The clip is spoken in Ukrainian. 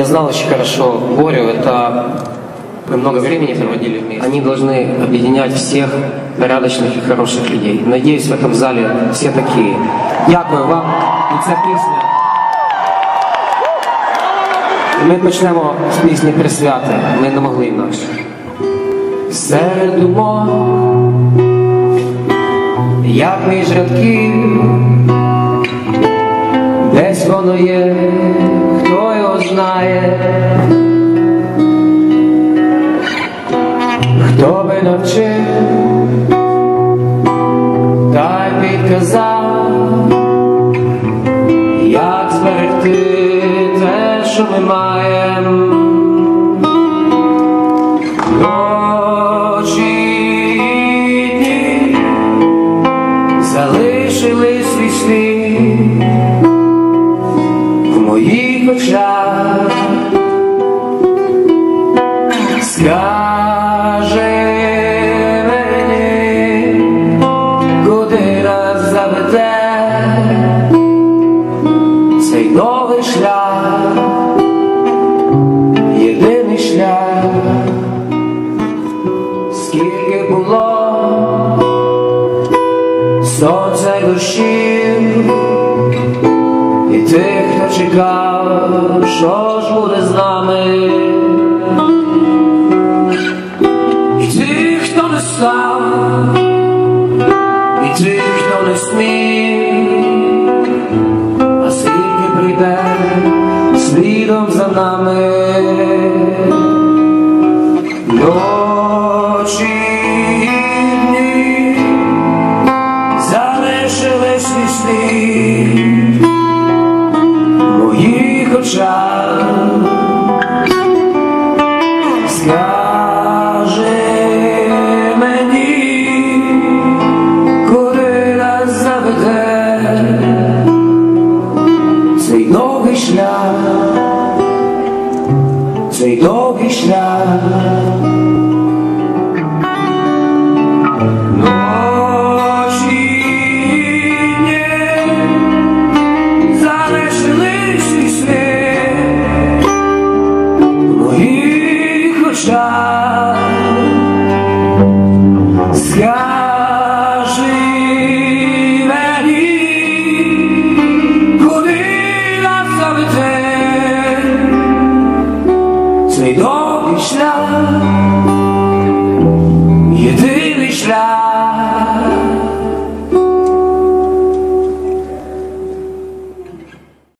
Я знал очень хорошо Борю, это мы много времени проводили вместе. Они должны объединять всех порядочных и хороших людей. Надеюсь, в этом зале все такие. Дякую вам. І ця пісня. Ми почнемо з пісні присвяти. Ми не могли інакше. Серед думок, як між рядків, десь воно є, хто його знає, хто би навчив, та й підказав, як зберегти те, що ми маємо. Залишили свій слід очах. Скажи мені, куди нас заведе цей новий шлях, єдиний шлях, скільки було сонця й дощів, і тих, хто чекав, що ж буде з нами, і тих, хто не став, і тих, хто не смів, моїх. Скажи мені, куди нас заведе цей довгий шлях, цей довгий шлях. Моїх очах. Скажи мені, куди нас заведе цей довгий шлях.